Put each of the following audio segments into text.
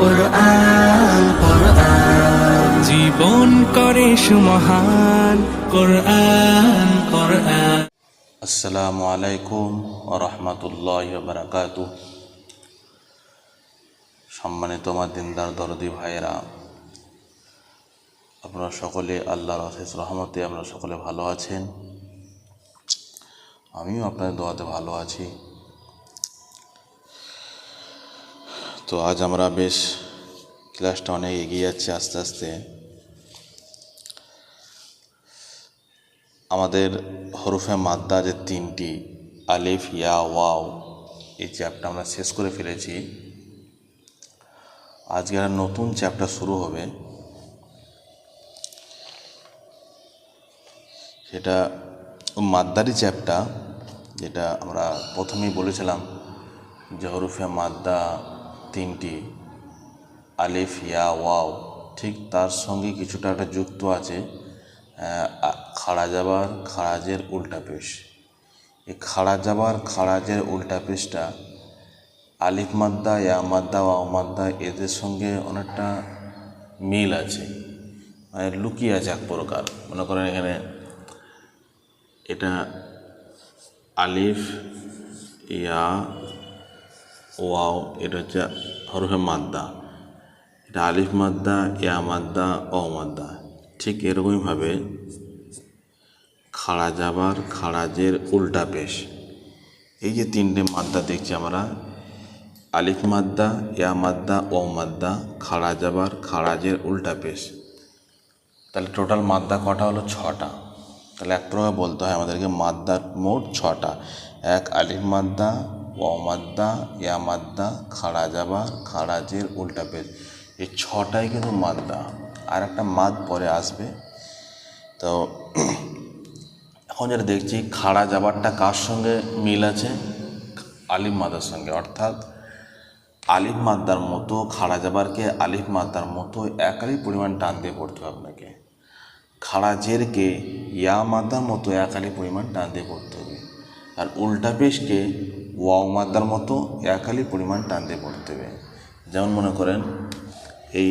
কোরআন কোরআন। জীবন করে সুমহান কোরআন কোরআন। আসসালামু আলাইকুম রহমতুল্লাহ বারাকাতু সম্মানিত আমার দিনদার দরদি ভাইয়েরা আপনারা সকলে আল্লাহর অশেষ রহমতে আপনারা সকলে ভালো আছেন। আমিও আপনাদের দোয়াতে ভালো আছি। তো আজ আমরা বেশ ক্লাসটা অনেক এগিয়ে যাচ্ছে আস্তে আস্তে। আমাদের হরফে মাদ্দা যে তিনটি, আলিফ, ইয়া, ওয়াও, এই চ্যাপ্টার আমরা শেষ করে ফেলেছি। আজকে একটা নতুন চ্যাপ্টার শুরু হবে। সেটা মাদ্দারি চ্যাপ্টার যেটা আমরা প্রথমেই বলেছিলাম যে হরফে মাদ্দা তিনটি, আলিফ, ইয়া, ওয়াও, ঠিক তার সঙ্গে কিছুটা একটা যুক্ত আছে খাড়া যাবার খাড়াজের উল্টা পেশ। এই খাড়া যাবার খাড়াজের উল্টা পেশটা আলিফ মাদ্দা, ইয়া মাদ্দা ওয়া মাদ্দা, এদের সঙ্গে অনেকটা মিল আছে মানে লুকিয়ে আছে এক প্রকার। মনে করেন এখানে এটা আলিফ, ইয়া ওয়াও, এটা হচ্ছে হরফে মাদ্দা। এটা আলিফ মাদ্দা, ইয়া মাদ্দা অ মাদ্দা। ঠিক এরকমইভাবে খাড়া যাবার, খাড়াজের উল্টা পেশ। এই যে তিনটে মাদ্দা দেখছি আমরা, আলিফ মাদ্দা, ইয়া মাদ্দা ও মাদ্দা, খাড়া যাবার, খাড়াজের উল্টা পেশ। তাহলে টোটাল মাদ্দা কটা হলো? ছটা। তাহলে এক প্রকার বলতে হয় আমাদেরকে মাদ্দার মোট ছটা। এক আলিফ মাদ্দা ও মাদ্দা ইয়া মাদ্দা খাড়া যাবার খাড়াজের উল্টা পেশ এই ছটাই কিন্তু মাদ্দা। আর একটা মাদ পরে আসবে। তো এখন যেটা দেখছি খাড়া যাবারটা কার সঙ্গে মিল আছে? আলিফ মাদার সঙ্গে। অর্থাৎ আলিফ মাদ্দার মতো খাড়া যাবারকে আলিফ মাদ্দার মতো একালি পরিমাণ টান দিয়ে পড়তে হবে আপনাকে। খাড়া জেরকে ইয়া মাদ্দার মতো একালি পরিমাণ টান দিয়ে পড়তে হবে। আর উল্টা পেশকে ওয়াও মাদ্দার মতো একালি পরিমাণ টান দিয়ে পড়তে হবে। যেমন মনে করেন, এই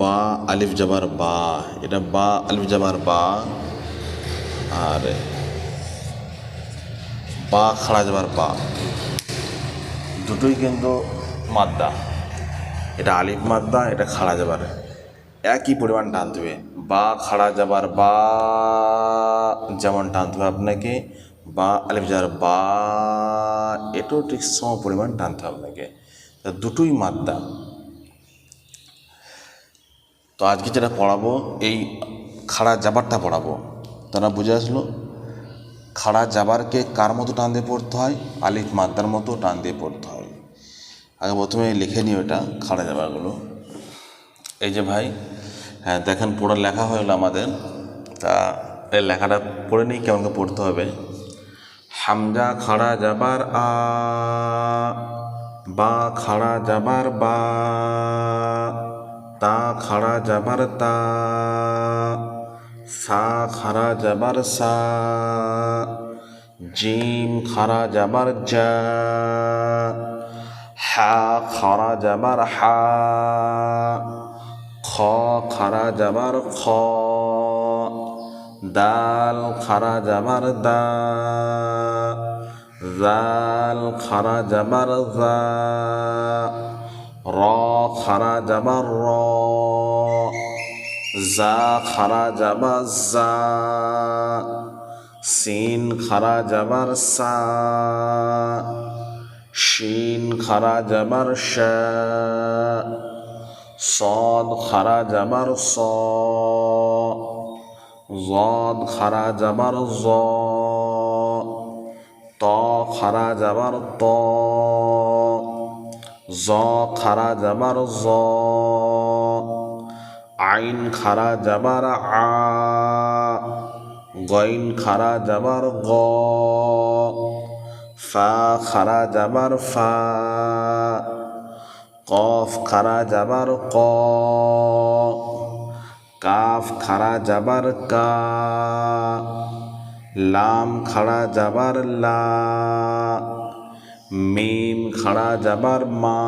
বা আলিফ জাবার বা, এটা বা আলিফ জাবার বা, আর বা খাড়া যাবার বা, দুটোই কিন্তু মাদ্দা। এটা আলিফ মাদ্দা, এটা খাড়া যাবার একই পরিমাণ টানতে হবে। বা খাড়া যাবার বা যেমন টানতে হবে আপনাকে বা, আলিফ যাবার বা এটাও ঠিক সম পরিমাণ টানতে হবে আপনাকে দুটোই মাদ্দা তো আজকে যেটা পড়াবো, এই খাড়া যাবারটা পড়াবো। তারা বুঝে আসলো? খাড়া যাবারকে কার মতো টান দিয়ে পড়তে হয়? আলিফ মাদ্দার মতো টান দিয়ে পড়তে হয়। আগে প্রথমে লিখে নিই ওটা খাড়া যাবারগুলো এই যে ভাই হ্যাঁ দেখেন, পুরো লেখা হলো আমাদের। তা, এই লেখাটা পড়ে নিই, কেমন পড়তে হবে। হামজা খাড়া যাবার আ, বা খাড়া যাবার বা, তা খাড়া যাবার তা, সা খাড়া যাবার সা, জিম খাড়া যাবার যা হা খাড়া যাবার হা, খ খাড়া যাবার খ। দাল খাড়া যাবার দা জাল খাড়া যাবার জা র খাড়া যাবার র জা খাড়া যাবার জা সিন খাড়া যাবার সা শিন খাড়া যাবার শা صاد খারা যাবার স জদ খারা যাবার জ, ত খারা যাবার ত, জ খারা যাবার জ, আইন খারা যাবার আ, গইন খারা যাবার গ, ফা খারা যাবার ফা, কফ খারা যাবার ক কাফ খারা যাবার কা, লাম খাড়া যাবার লা, মিম খাড়া যাবার মা,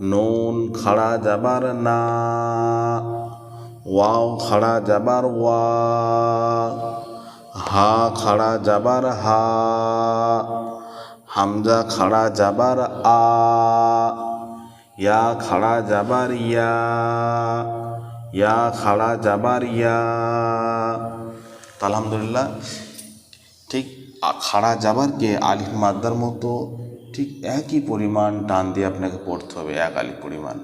নুন খাড়া যাবার না, ওয়াও খাড়া যাবার ওয়া, হা খাড়া যাবার হা, হামজা খাড়া যাবার আ ইয়া খাড়া যাবার ইয়া ইয়া খাড়া যাবার ইয়া। আলহামদুলিল্লাহ ঠিক খাড়া যাবারকে আলিফ মাদ্দার মতো ঠিক একই পরিমাণ টান দিয়ে আপনাকে পড়তে হবে, এক আলিফ পরিমাণ।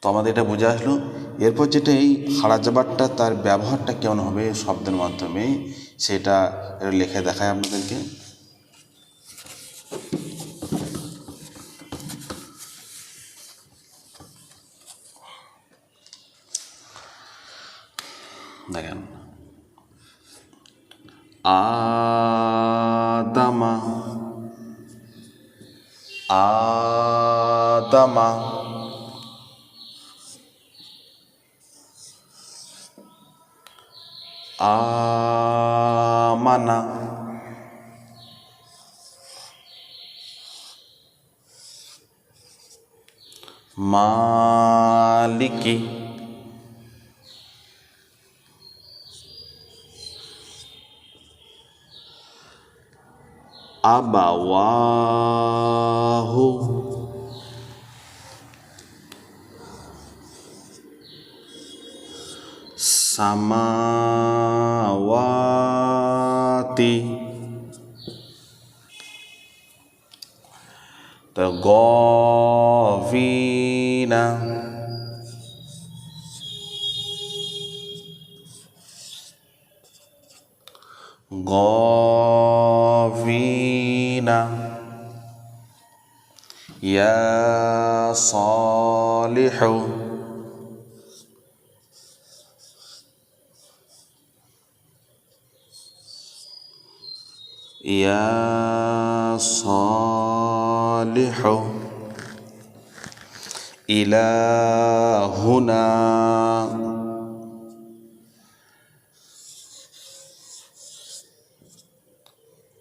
তো আমাদের এটা বোঝা আসলো। এরপর যেটা এই খাড়া যাবারটা তার ব্যবহারটা কেমন হবে শব্দের মাধ্যমে, সেটা লেখে দেখায় আপনাদেরকে। দেখেন আদামা আদামা আমানা মালিকি abawahu samawati. Tegofina غافين يا صالح. يا صالح. إلهنا.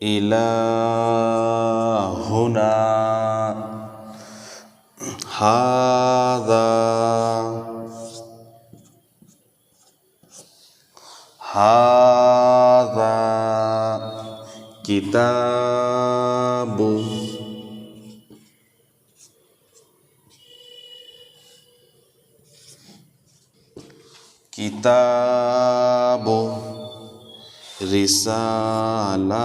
إلهنا. هذا. هذا كتاب. كتاب. رسالاتي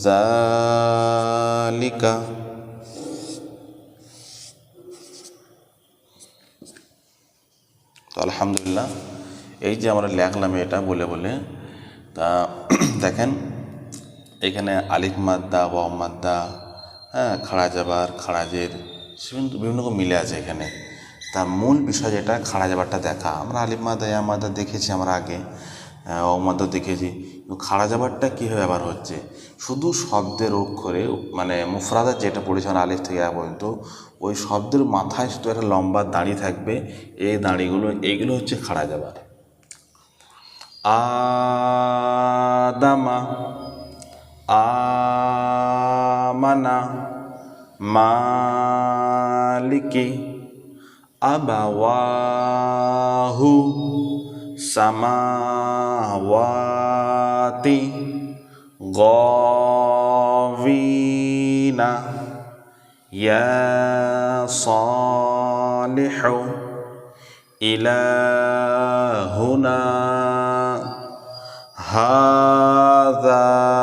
ذلك তো আলহামদুলিল্লাহ এই যে আমরা লেখলাম এটা বলে বলে তা দেখেন এখানে আলিফ মাদ্দা, ওয়াও মাদ্দা হ্যাঁ খাড়া যাবার খাড়াজের, বিভিন্ন রকম মিলে আছে এখানে। তার মূল বিষয় যেটা খাড়া যাবারটা দেখা। আমরা আলিফ মাদ্দা ইয়া মাদ্দা দেখেছি আমরা আগে। ও মাদ্দা দেখেছি। খাড়া যাবারটা কীভাবে ব্যবহার হচ্ছে? শুধু শব্দের অক্ষরে মানে মুফরাদা যেটা পড়েছে আমরা আলিফ থেকে পর্যন্ত, ওই শব্দের মাথায় শুধু একটা লম্বা দাড়ি থাকবে। এই দাঁড়িগুলো এইগুলো হচ্ছে খাড়া যাবার আদামা mana maliki abawahu samawati ghawina ya salihu ilahuna هذا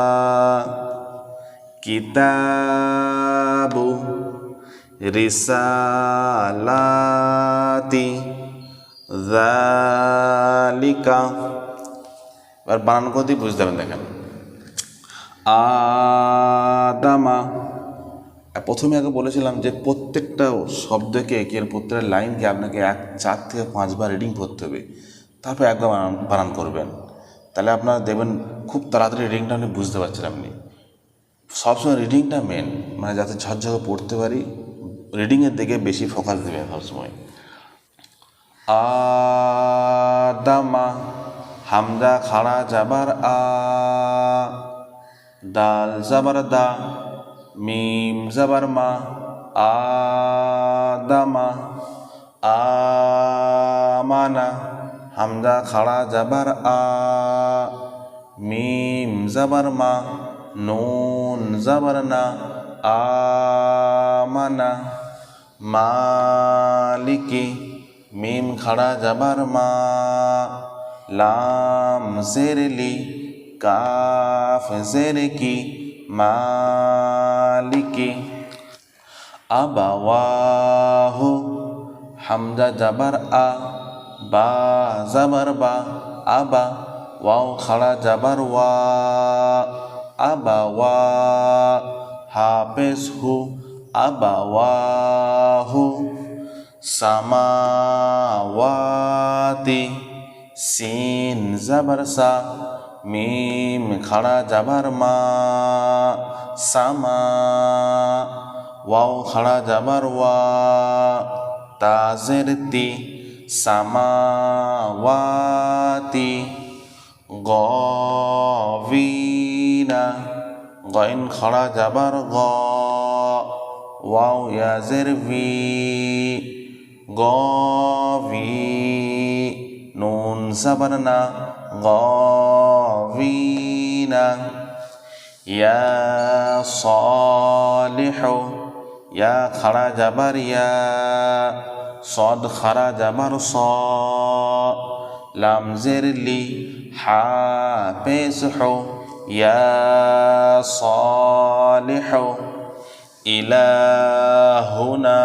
কিতাবু রিসালাতি জালিকা এবার বানান গতি বুঝতে পারেন দেখেন। আদামা। প্রথমে আগে বলেছিলাম যে প্রত্যেকটা শব্দকে এর প্রত্যেকটা লাইনকে আপনাকে এক চার থেকে পাঁচবার রিডিং করতে হবে। তারপর একবার বানান করবেন। তাহলে আপনারা দেখবেন খুব তাড়াতাড়ি রিডিংটা আপনি বুঝতে পারছেন আপনি। সবসময় রিডিংটা মেন মানে যাতে ঝরঝরে পড়তে পারি রিডিংয়ের দিকে বেশি ফোকাস দেবেন সবসময়। আদামা হামজা খাড়া যাবার আ, দাল, জাবার, দা, মিম, জাবার, মা, আদামা, আমানা হামজা খাড়া যাবার আ, মিম, জাবার, মা নুন জাবার না আমানা মালিকি মিম খাড়া যাবার মা লাম জেরলি কাফ জের কি মালিকি আবাওয়াহু হামজা জাবার আ বা জাবার বা আবা ওয়াও খাড়া যাবার ওয়া আবা ওয়া হাফেজ হু আবা ওয়াহু সামাওয়াতি সিন জাবার সা মিম খাড়া যাবার মা সামা ওয়াও খাড়া যাবার ওয়া গইন খাড়া যাবার গ। Wow ইয়াজের V. গভি নুন সাবার না। গভিনা ইয়া সালিহু। ইয়া খাড়া যাবার ইয়া। সদ খাড়া যাবার স। লাম জের লি। হাফেজ হো ইয়া সালিহু ইলাহুনা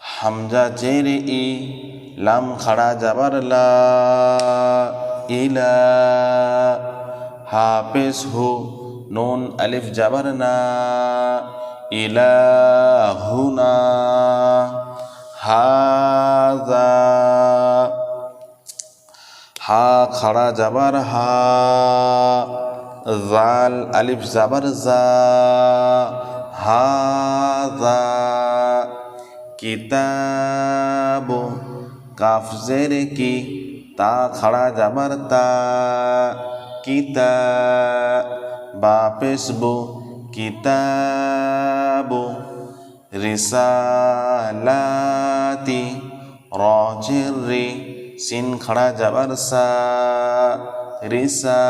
হামজা জের ই লাম খাড়া যাবার লা ইলা হাফেজ হু নুন আলিফ যাবার না ইলাহুনা হাজা হা খাড়া যাবার হা জাল আলিফ যাবার জা হাজা কিতাব কাফ জের কি তা খাড়া যাবার তা কিতা বা পেশবু কিতাবু রিসালাতি রজের রি সিন খাড়া যাবার সা রিসা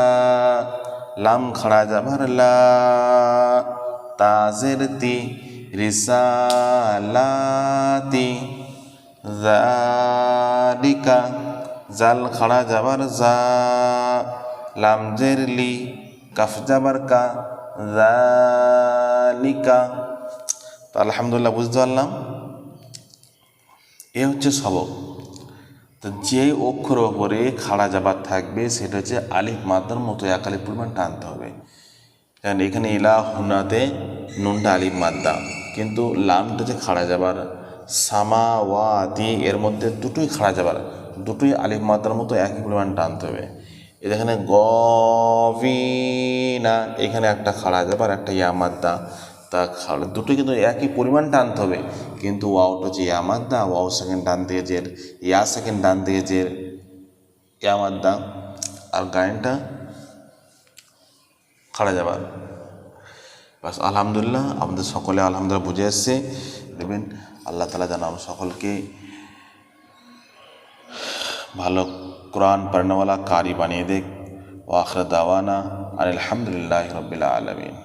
লাম খাড়া যাবার লা তাজের তি রিসালাতি জালিকা জাল খাড়া যাবার জা, লাম জের লি, কাফ যাবার কা জালিকা তো আলহামদুলিল্লাহ বুঝতে পারলাম। এ হচ্ছে সবক। তো যে অক্ষর ওপরে খাড়া যাবার থাকবে, সেটা হচ্ছে আলিফ মাদ্রার মতো এক আলিফ পরিমাণ টানতে হবে। কারণ এখানে ইলা হুনাতে, নুনটা আলিফ মাদ্দা কিন্তু লামটা যে খাড়া যাবার, সামা ওয়াতি এর মধ্যে দুটোই খাড়া যাবার, দুটোই আলিফ মাদ্রার মতো একই পরিমাণ টানতে হবে। এখানে গভিনা এখানে একটা খাড়া যাবার, একটা ইয়া মাদ্দা তা খাড়া দুটো কিন্তু একই পরিমাণ টানতে হবে। কিন্তু ওয়াওটা হচ্ছে মাদ্দা ওয়াও সেকেন্ড ডান দিয়ে জের, ইয়া সেকেন্ড ডান দিয়ে জের ইয়া মাদ্দা আর গায়নটা খাড়া যাবার বাস আলহামদুলিল্লাহ, আমাদের সকলে আলহামদুলিল্লাহ বুঝে এসছে। দেখবেন, আল্লাহ তালা যেন আমরা সকলকে ভালো কোরআন পড়নেওয়ালা কারি বানিয়ে দেখ। ও আখর দাওয়ানা আর আলহামদুলিল্লাহ রবিল্লা আলমিন।